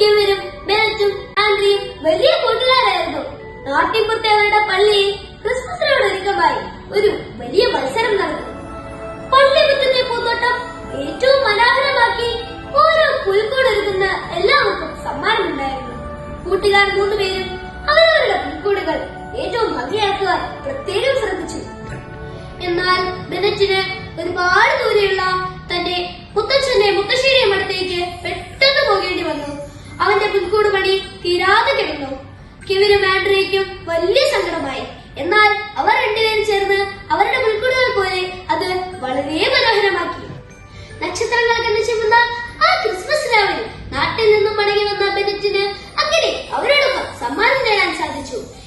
കെവിനും ബെനറ്റും ആൻഡ്രിയും വലിയ കൂട്ടുകാരായിരുന്നു. നാട്ടിൻപുറത്തെ അവരുടെ പള്ളിയിൽ ക്രിസ്മസിനോട് ഒരുക്കമായി ഒരു വലിയ മത്സരം നടന്നു. പള്ളി മുറ്റത്തെ പൂന്തോട്ടം ഏറ്റവും കൂട്ടുകാർ മൂന്നുപേരും അവരവരുടെ പുൽക്കൂടുകൾ ഏറ്റവും ഭംഗിയാക്കുവാൻ പ്രത്യേകം ശ്രദ്ധിച്ചു. എന്നാൽ ബെനറ്റിന് ഒരുപാട് ദൂരെയുള്ള തന്റെ മുത്തച്ഛന്റെ മുത്തശ്ശേരിയും അടുത്തേക്ക് പെട്ടെന്ന് പോകേണ്ടി വന്നു. അവന്റെ പുൽക്കൂട് പണി തീരാതെ കിടന്നു. കിവിനും ആൻഡ്രയ്ക്കും വലിയ സങ്കടമായി. എന്നാൽ അവർ രണ്ടുപേരും ചേർന്ന് അവരുടെ പുൽക്കൂടുകൾ പോലെ അത് വളരെ മനോഹരമാക്കി. നക്ഷത്രങ്ങൾ സമ്മാനം